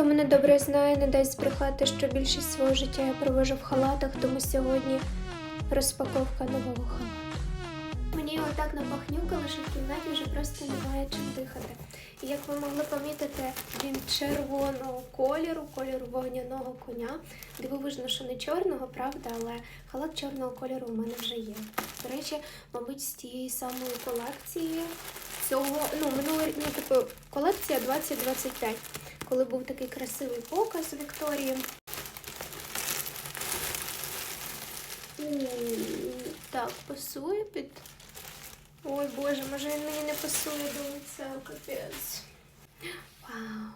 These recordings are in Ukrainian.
Хто мене добре знає, не дасть збрехати, що більшість свого життя я провожу в халатах, тому сьогодні розпаковка нового халату. Мені його так напахнюкало, що в кімнаті вже просто немає чим дихати. І як ви могли помітити, він червоного кольору, кольору вогняного коня. Дивовижно, що не чорного, правда, але халат чорного кольору у мене вже є. До речі, мабуть, з тієї самої колекції цього, ну, минулої, ну, типу, колекція 2025, коли був такий красивий показ Вікторії. Так, пасує під. Ой Боже, може він мені не пасує до лиця, капець. Вау.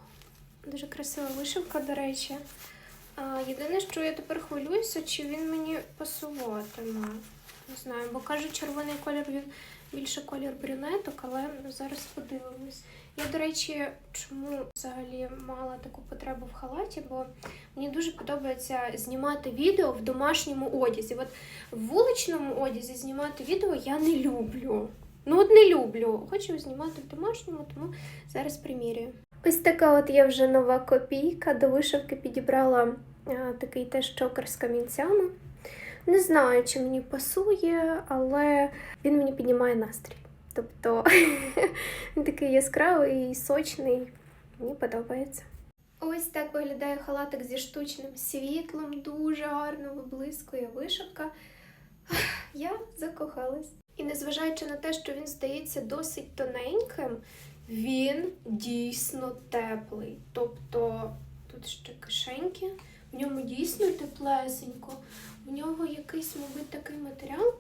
Дуже красива вишивка, до речі. Єдине, що я тепер хвилююся, чи він мені пасуватиме. Не знаю, бо кажуть, червоний колір він більше колір брюнеток, але зараз подивимось. Я, до речі, чому взагалі мала таку потребу в халаті, бо мені дуже подобається знімати відео в домашньому одязі. От в вуличному одязі знімати відео я не люблю. Ну от не люблю. Хочу знімати в домашньому, тому зараз примірюю. Ось така от я вже нова копійка. До вишивки підібрала а, такий теж чокер з камінцями. Не знаю, чи мені пасує, але він мені піднімає настрій. Тобто він такий яскравий і сочний. Мені подобається. Ось так виглядає халатик зі штучним світлом, дуже гарно виблискує вишивка. Я закохалась. І незважаючи на те, що він здається досить тоненьким, він дійсно теплий. Тобто тут ще кишеньки, в ньому дійсно теплесенько. В нього якийсь, мабуть, такий матеріал.